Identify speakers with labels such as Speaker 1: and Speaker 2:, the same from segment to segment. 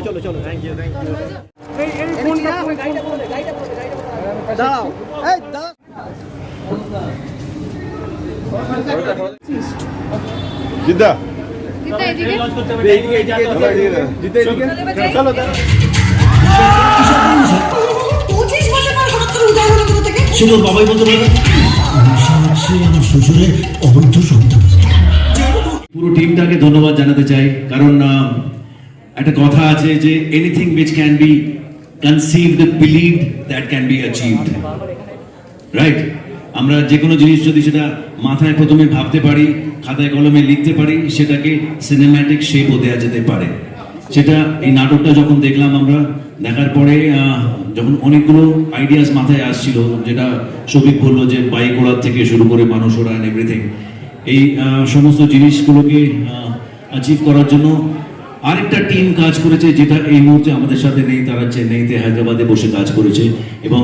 Speaker 1: চলো চলো thank you thank you
Speaker 2: এই
Speaker 3: এদিকে
Speaker 1: চলো
Speaker 4: বছর পর হঠাৎ করে উদয় হলো কোথা থেকে
Speaker 5: সে তোর বাবাই বলতে আমার শ্বশুরের অবৈধ সন্তান
Speaker 6: পুরো টিমটাকে ধন্যবাদ জানাতে চাই কারণ একটা কথা আছে যে anything which can be conceived believed that can be achieved right আমরা যে কোনো জিনিস যদি সেটা মাথায় প্রথমে ভাবতে পারি, খাতায় কলমে লিখতে পারি, সেটাকে সিনেম্যাটিক শেপও দেওয়া যেতে পারে। সেটা এই নাটকটা যখন দেখলাম আমরা, দেখার পরে যখন অনেকগুলো আইডিয়াস মাথায় আসছিল, যেটা সবিক বলল যে বাইক ওড়ার থেকে শুরু করে মানুষ ওড়া এভরিথিং এই সমস্ত জিনিসগুলোকে অ্যাচিভ করার জন্য আরেকটা টিম কাজ করেছে যেটা এই মুহূর্তে আমাদের সাথে নেই, তারা চেন্নাইতে হায়দ্রাবাদে বসে কাজ করেছে এবং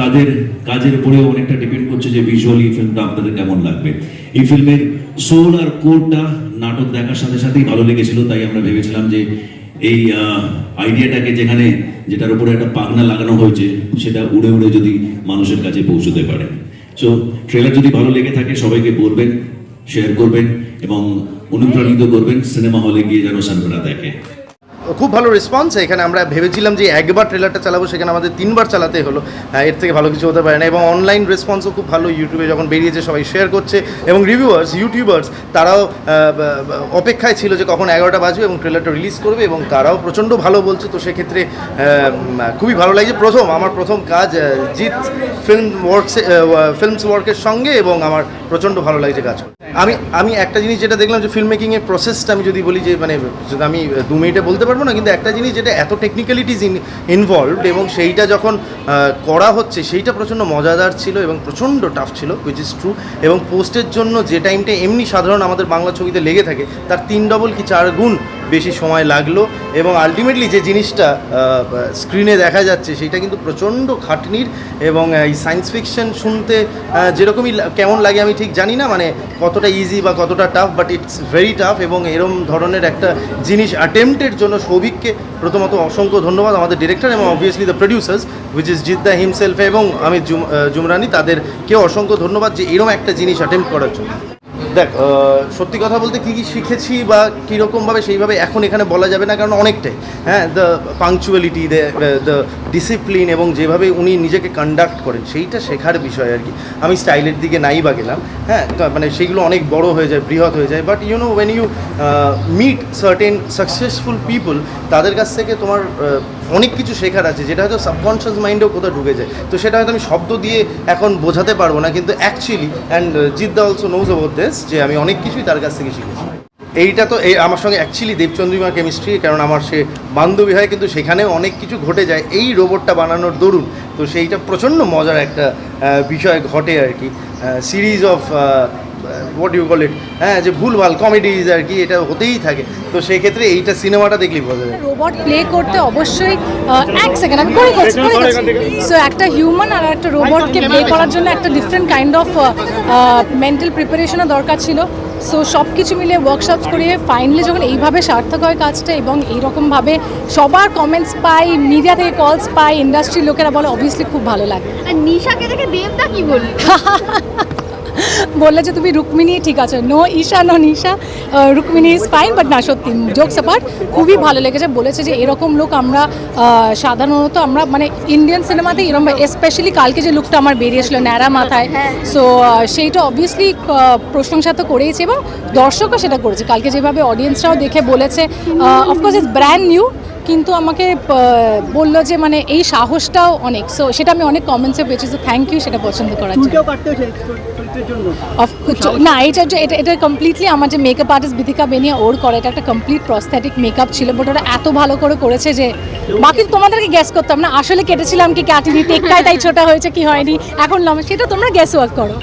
Speaker 6: তাদের কাজের উপরেও অনেকটা ডিপেন্ড করছে যে ভিজুয়ালি ফিল্মটা আপনাদের কেমন লাগবে। এই ফিল্মের সোল আর কোরটা নাটক দেখার সাথে সাথেই ভালো লেগেছিল, তাই আমরা ভেবেছিলাম যে এই আইডিয়াটাকে যেখানে যেটার উপরে একটা পাখনা লাগানো হয়েছে, সেটা উড়ে উড়ে যদি মানুষের কাছে পৌঁছতে পারে। সো ট্রেলার যদি ভালো লেগে থাকে, সবাইকে বলবেন শেয়ার করবেন এবং অনুপ্রাণিত করবেন, সিনেমা হলে গিয়ে যেন সানবেলা দেখে।
Speaker 2: খুব ভালো রেসপন্স এখানে আমরা ভেবেছিলাম যে একবার ট্রেলারটা চালাবো, সেখানে আমাদের তিনবার চালাতে হলো। এর থেকে ভালো কিছু হতে পারে না, এবং অনলাইন রেসপন্সও খুব ভালো ইউটিউবে যখন বেরিয়েছে, সবাই শেয়ার করছে, এবং রিভিউয়ার্স ইউটিউবার্স তারাও অপেক্ষায় ছিল যে কখন এগারোটা বাজবে, এবং ট্রেলারটা রিলিজ করবে, এবং তারাও প্রচণ্ড ভালো বলছে। তো সেক্ষেত্রে খুবই ভালো লাগছে। প্রথম, আমার প্রথম কাজ জিৎ ফিল্ম ওয়ার্কসে ফিল্মস ওয়ার্কের সঙ্গে, এবং আমার প্রচণ্ড ভালো লাগছে কাজ। আমি আমি একটা জিনিস যেটা দেখলাম যে ফিল্ম মেকিংয়ের প্রসেসটা আমি যদি বলি যে মানে যদি আমি দু মিনিটে বলতে পারব না, কিন্তু একটা জিনিস যেটা এত টেকনিক্যালিটিজ ইনভলভড এবং সেইটা যখন করা হচ্ছে, সেইটা প্রচণ্ড মজাদার ছিল এবং প্রচণ্ড টাফ ছিল উইচ ইজ ট্রু এবং পোস্টের জন্য যে টাইমটা এমনি সাধারণ আমাদের বাংলা ছবিতে লেগে থাকে, তার তিন ডবল কি চার গুণ বেশি সময় লাগল এবং আলটিমেটলি যে জিনিসটা স্ক্রিনে দেখা যাচ্ছে সেটা কিন্তু প্রচণ্ড খাটনির এবং এই সায়েন্স ফিকশন শুনতে যেরকমই কেমন লাগে আমি ঠিক জানি না মানে কতটা ইজি বা কতটা tough but it's very tough এবং এরম ধরনের একটা জিনিস অ্যাটেম্পটের জন্য সৌভিককে প্রথমত অসংখ্য ধন্যবাদ, আমাদের ডিরেক্টর এবং obviously the producers which is Jeddah himself এবং আমি জুম- জুমরানি, তাদেরকেও অসংখ্য ধন্যবাদ যে এরম একটা জিনিস অ্যাটেম্প করার জন্য। দেখ সত্যি কথা বলতে কী কী শিখেছি বা কীরকমভাবে সেইভাবে এখন এখানে বলা যাবে না, কারণ অনেকটাই। হ্যাঁ দ্য পাংচুয়ালিটি দ্য ডিসিপ্লিন এবং যেভাবে উনি নিজেকে কন্ডাক্ট করেন, সেইটা শেখার বিষয় আর কি। আমি স্টাইলের দিকে নাই বা গেলাম হ্যাঁ মানে সেইগুলো অনেক বড় হয়ে যায়, বৃহৎ হয়ে যায়। But you know when you meet certain successful people তাদের কাছ থেকে তোমার অনেক কিছু শেখার আছে, যেটা হয়তো সাবকনশিয়াস মাইন্ডেও কোথাও ঢুকে যায়। তো সেটা হয়তো আমি শব্দ দিয়ে এখন বোঝাতে পারব না, কিন্তু অ্যাকচুয়ালি অ্যান্ড জিদ্দা অলসো নোজ অ্যাবাউট দিস যে আমি অনেক কিছুই তার কাছ থেকে শিখেছি। এইটা তো, এই আমার সঙ্গে অ্যাকচুয়ালি দেবচন্দ্রিমা কেমিস্ট্রি কারণ আমার সে বান্ধবী হয়, কিন্তু সেখানেও অনেক কিছু ঘটে যায়। এই রোবটটা বানানোর দরুন, তো সেইটা প্রচণ্ড মজার একটা বিষয় ঘটে আর কি। Series of what you call it হ্যাঁ যে ভুলভাল কমেডিজ আর কি এটা হতেই থাকে। তো সেই ক্ষেত্রে এইটা সিনেমাটা দেখলেই বোঝা যায়।
Speaker 3: রোবট প্লে করতে অবশ্যই এক সেকেন্ড আমি করে করছি সো একটা হিউম্যান আর একটা রোবটকে প্লে করার জন্য একটা ডিফারেন্ট কাইন্ড অফ মেন্টাল প্রিপারেশনও দরকার ছিল। সো সব কিছু মিলে ওয়ার্কশপস করিয়ে ফাইনালি যখন এইভাবে সার্থক হয় কাজটা এবং এইরকমভাবে সবার কমেন্টস পাই মিডিয়া থেকে কলস পাই ইন্ডাস্ট্রির লোকেরা বলে অবভিয়াসলি খুব ভালো লাগে।
Speaker 7: আর নিশাকে দেখে দেবদা কি বলল?
Speaker 3: বললে যে তুমি রুক্মিণী ঠিক আছে। No Isha no Nisha. Rukmini is fine but না সত্যি জোকস অ্যাপার্ট খুবই ভালো লেগেছে। বলেছে যে এরকম লোক আমরা সাধারণত আমরা মানে ইন্ডিয়ান সিনেমাতে এরকম স্পেশালি কালকে যে লুকটা আমার বেরিয়েছিল ন্যাড়া মাথায় সো সেইটা অবভিয়াসলি প্রশংসা তো করেইছে এবং দর্শকও সেটা করেছে। কালকে যেভাবে অডিয়েন্সরাও দেখে বলেছে অফকোর্স ইটস ব্র্যান্ড নিউ কিন্তু আমাকে বলল যে মানে এই সাহসটাও অনেক। সো সেটা আমি অনেক কমেন্টসে পেয়েছি তো থ্যাংক ইউ সেটা পছন্দ করার জন্য। না এটা যে এটা এটা কমপ্লিটলি আমার যে মেকআপ আর্টিস্ট বিথিকা বেনিয়া ওর করে এটা একটা কমপ্লিট প্রস্থেটিক মেকআপ ছিল বাট ওরা এত ভালো করে করেছে যে বাকি তোমাদেরকে গ্যাস করতাম না আসলে কেটেছিলাম কি কাটিনি টেক্কায় তাই ছোটা হয়েছে কি হয়নি এখন লম্বা সেটা তোমরা গ্যাস ওয়ার্ক করো।